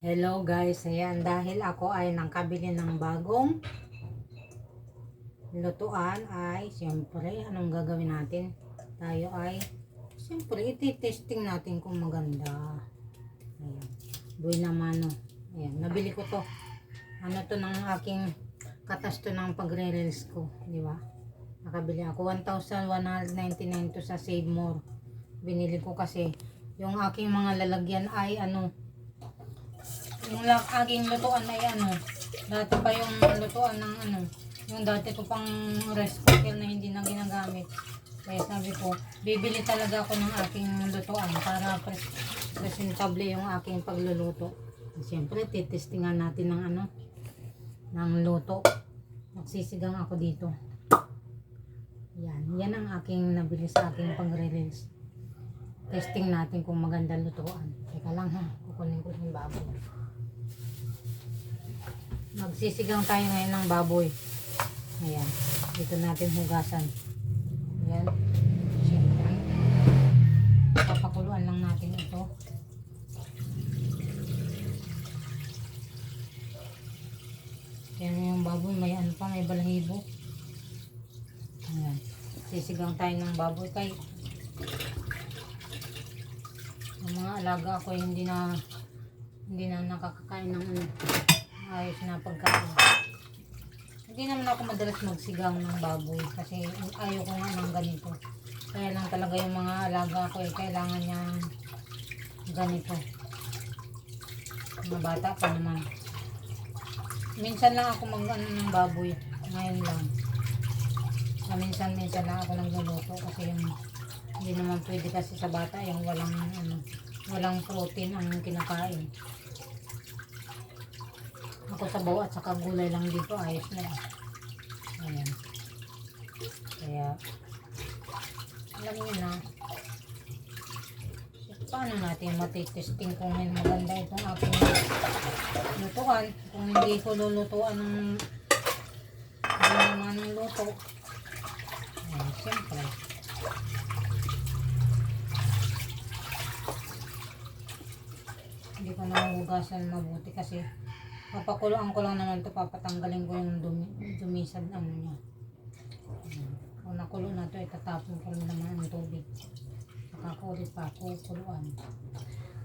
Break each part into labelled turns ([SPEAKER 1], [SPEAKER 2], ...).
[SPEAKER 1] Hello guys, ayan dahil ako ay nakabili ng bagong lutuan ay siyempre anong gagawin natin? Tayo ay siyempre iti-testing natin kung maganda. Ayan. Buhay naman no. Ayan, nabili ko to. Ano to ng aking katas to ng pagre-reels ko, di ba? Nakabili ako 1,199 to sa Save More. Binili ko kasi yung aking mga lalagyan ay ano yung lang aking lutuan ay ano, dati pa yung lutuan ng ano, yung dati ko pang rice cooker na hindi na ginagamit. Kaya sabi ko, bibili talaga ako ng aking lutuan para pres presentable yung aking pagluluto. Siyempre, titestingan natin ng ano, ng luto. Magsisigang ako dito. Yan, yan ang aking nabili sa aking pang-release. Testing natin kung maganda lutuan. Teka lang ha, kukunin ko yung baboy. Magsisigang tayo ngayon ng baboy. Ayan. Dito natin hugasan. Ayan. Siyempre. Papakuluan lang natin ito. Ayan yung baboy. May ano pa, may balahibo. Ayan. Sisigang tayo ng baboy. Kay yung mga alaga ko hindi na hindi na nakakakain ng ano ayos na pagkain. Hindi naman ako madalas magsigang ng baboy kasi ayaw ko nga ng ganito. Kaya lang talaga yung mga alaga ko eh, kailangan niya ganito. Mga bata pa naman. Minsan lang ako mag ano ng baboy. Ngayon lang. Na minsan minsan lang ako nagluluto kasi yung hindi naman pwede kasi sa bata yung walang ano, walang protein ang kinakain. Ako sa bawa at saka gulay lang dito, ayos na. Ayan. Kaya, alam niyo na, paano natin matitesting kung may maganda itong aking lutuan. Kung hindi ko lulutuan ng hindi ng luto. Ayan, siyempre. Hindi ko nahuhugasan mabuti kasi Papakuloan ko lang naman to papatanggalin ko yung dumi, dumisad ano niya. Kung nakulo na to, itatapon ko rin naman ang tubig. Nakakulit pa, kukuluan.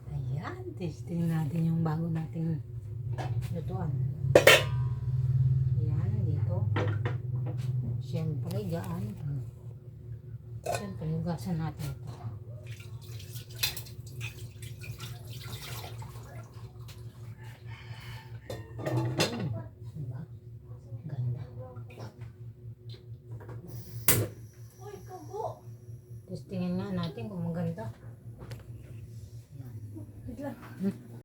[SPEAKER 1] Ayan, testing natin yung bago nating lutuan. Ayan, dito. Siyempre, gaan. Siyempre, hugasan natin ito. Testingin nga natin kung maganda.